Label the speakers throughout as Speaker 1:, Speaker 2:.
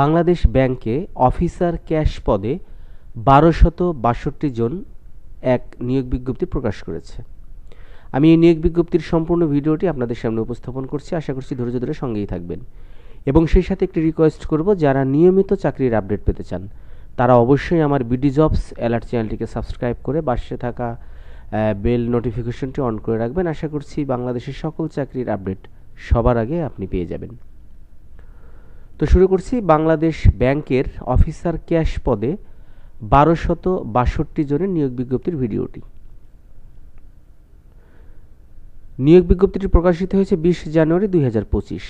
Speaker 1: বাংলাদেশ ব্যাংকে officer cash পদে বারোশত বাষট্টি জন এক নিয়োগ বিজ্ঞপ্তি প্রকাশ করেছে। আমি এই নিয়োগ বিজ্ঞপ্তির সম্পূর্ণ ভিডিওটি আপনাদের সামনে উপস্থাপন করছি। আশা করছি ধৈর্য ধরে সঙ্গেই থাকবেন। এবং সেই সাথে একটি রিকোয়েস্ট করব, যারা নিয়মিত চাকরির আপডেট পেতে চান, তারা অবশ্যই আমার বিডি জবস অ্যালার্ট চ্যানেলটিকে সাবস্ক্রাইব করে পাশে থাকা বেল নোটিফিকেশনটি অন করে রাখবেন। আশা করছি বাংলাদেশের সকল চাকরির আপডেট সবার আগে আপনি পেয়ে যাবেন। তো শুরু করছি বাংলাদেশ ব্যাংকের অফিসার ক্যাশ পদে বারোশত বাষট্টি জনের নিয়োগ বিজ্ঞপ্তির ভিডিওটি। নিয়োগ বিজ্ঞপ্তিটি প্রকাশিত হয়েছে বিশ জানুয়ারি দুই হাজার পঁচিশ।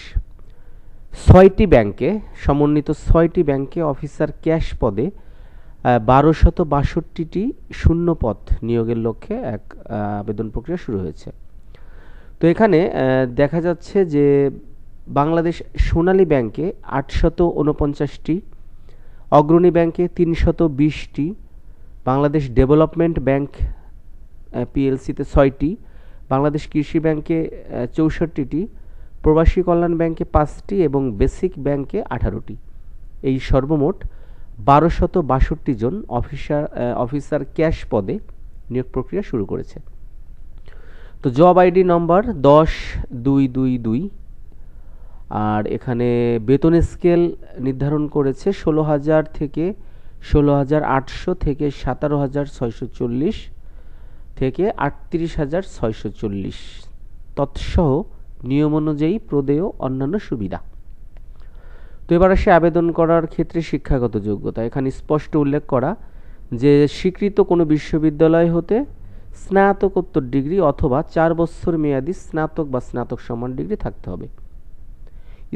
Speaker 1: ছয়টি ব্যাংকে, সমন্বিত ছয়টি ব্যাংকে অফিসার ক্যাশ পদে বারোশত বাষট্টিটি শূন্য পদ নিয়োগের লক্ষ্যে এক আবেদন প্রক্রিয়া শুরু হয়েছে। তো এখানে দেখা যাচ্ছে যে বাংলাদেশ সোনালী ব্যাংকে আটশত উনপঞ্চাশটি অগ্রণী ব্যাংকে তিনশত বিশটি, বাংলাদেশ ডেভেলপমেন্ট ব্যাংক পিএলসিতে ছয়টি, বাংলাদেশ কৃষি ব্যাংকে চৌষট্টিটি, প্রবাসী কল্যাণ ব্যাংকে পাঁচটি এবং বেসিক ব্যাংকে আঠারোটি। এই সর্বমোট বারোশত বাষট্টি জন অফিসার অফিসার ক্যাশ পদে নিয়োগ প্রক্রিয়া শুরু করেছে। তো জব আইডি নম্বর দশ দুই দুই দুই আর এখানে বেতন স্কেল নির্ধারণ করেছে ষোলো হাজার থেকে ষোলো হাজার আটশো থেকে সাতারো হাজার ছয়শো চল্লিশ থেকে আটত্রিশ হাজার ছয়শো চল্লিশ। তৎসহ নিয়ম অনুযায়ী প্রদেয় অন্যান্য সুবিধা। তো এবার আসে আবেদন করার ক্ষেত্রে শিক্ষাগত যোগ্যতা। এখানে স্পষ্ট উল্লেখ করা যে স্বীকৃত কোনো বিশ্ববিদ্যালয় হতে স্নাতকোত্তর ডিগ্রি অথবা চার বছর মেয়াদি স্নাতক বা স্নাতক সমান ডিগ্রি থাকতে হবে।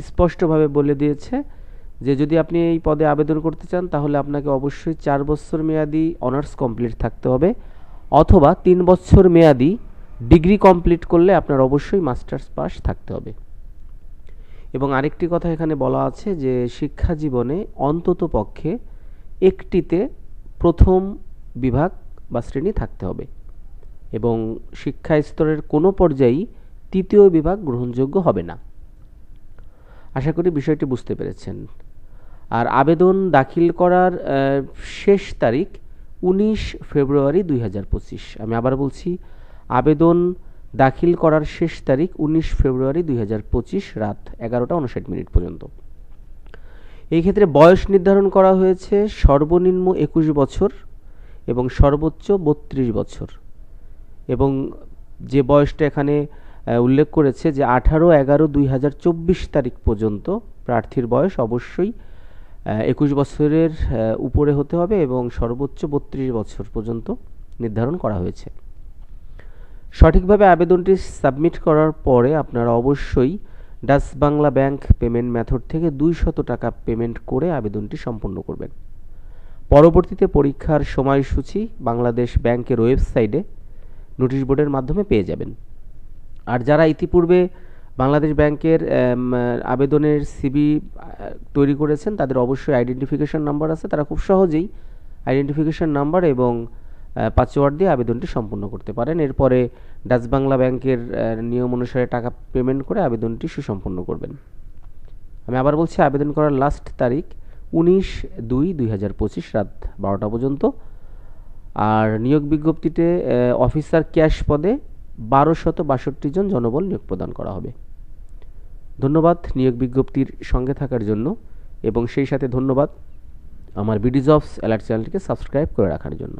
Speaker 1: স্পষ্টভাবে বলে দিয়েছে যে যদি আপনি এই পদে আবেদন করতে চান, তাহলে আপনাকে অবশ্যই চার বছর মেয়াদি অনার্স কমপ্লিট থাকতে হবে অথবা তিন বছর মেয়াদি ডিগ্রি কমপ্লিট করলে আপনার অবশ্যই মাস্টার্স পাস থাকতে হবে। এবং আরেকটি কথা এখানে বলা আছে যে শিক্ষা জীবনে অন্তত পক্ষে একটিতে প্রথম বিভাগ বা শ্রেণি থাকতে হবে এবং শিক্ষা স্তরের কোনো পর্যায়েই তৃতীয় বিভাগ গ্রহণযোগ্য হবে না। আশা করি বিষয়টি বুঝতে পেরেছেন। আর আবেদন দাখিল করার শেষ তারিখ উনিশ ফেব্রুয়ারি দুই হাজার পঁচিশ। আমি আবার বলছি, আবেদন দাখিল করার শেষ তারিখ উনিশ ফেব্রুয়ারি দুই হাজার পঁচিশ রাত এগারোটা উনষাট মিনিট পর্যন্ত। এই ক্ষেত্রে বয়স নির্ধারণ করা হয়েছে সর্বনিম্ন একুশ বছর এবং সর্বোচ্চ বত্রিশ বছর। এবং যে বয়সটা এখানে উল্লেখ করেছে যে আঠারো এগারো দুই হাজার চব্বিশ তারিখ পর্যন্ত প্রার্থীর বয়স অবশ্যই একুশ বছরের উপরে হতে হবে এবং সর্বোচ্চ বত্রিশ বছর পর্যন্ত নির্ধারণ করা হয়েছে। সঠিকভাবে আবেদনটি সাবমিট করার পরে আপনারা অবশ্যই Dutch Bangla bank payment method থেকে দুই শত টাকা পেমেন্ট করে আবেদনটি সম্পন্ন করবেন। পরবর্তীতে পরীক্ষার সময়সূচি বাংলাদেশ ব্যাংকের ওয়েবসাইটে নোটিশ বোর্ডের মাধ্যমে পেয়ে যাবেন। আর যারা ইতিপূর্বে বাংলাদেশ ব্যাংকের আবেদনের সিবি তৈরি করেছেন, তাদের অবশ্যই আইডেন্টিফিকেশন নাম্বার আছে। তারা খুব সহজেই আইডেন্টিফিকেশন নাম্বার এবং পাসওয়ার্ড দিয়ে আবেদনটি সম্পূর্ণ করতে পারেন। এরপরে ডাচ বাংলা ব্যাংকের নিয়ম অনুসারে টাকা পেমেন্ট করে আবেদনটি সুসম্পন্ন করবেন। আমি আবার বলছি, আবেদন করার লাস্ট তারিখ উনিশ দুই দুই হাজার পঁচিশ রাত বারোটা পর্যন্ত। আর নিয়োগ বিজ্ঞপ্তিতে অফিসার ক্যাশ পদে বারোশত বাষট্টি জন জনবল নিয়োগ প্রদান করা হবে। ধন্যবাদ নিয়োগ বিজ্ঞপ্তির সঙ্গে থাকার জন্য এবং সেই সাথে ধন্যবাদ আমার বিডিজবস অ্যালার্ট চ্যানেলটিকে সাবস্ক্রাইব করে রাখার জন্য।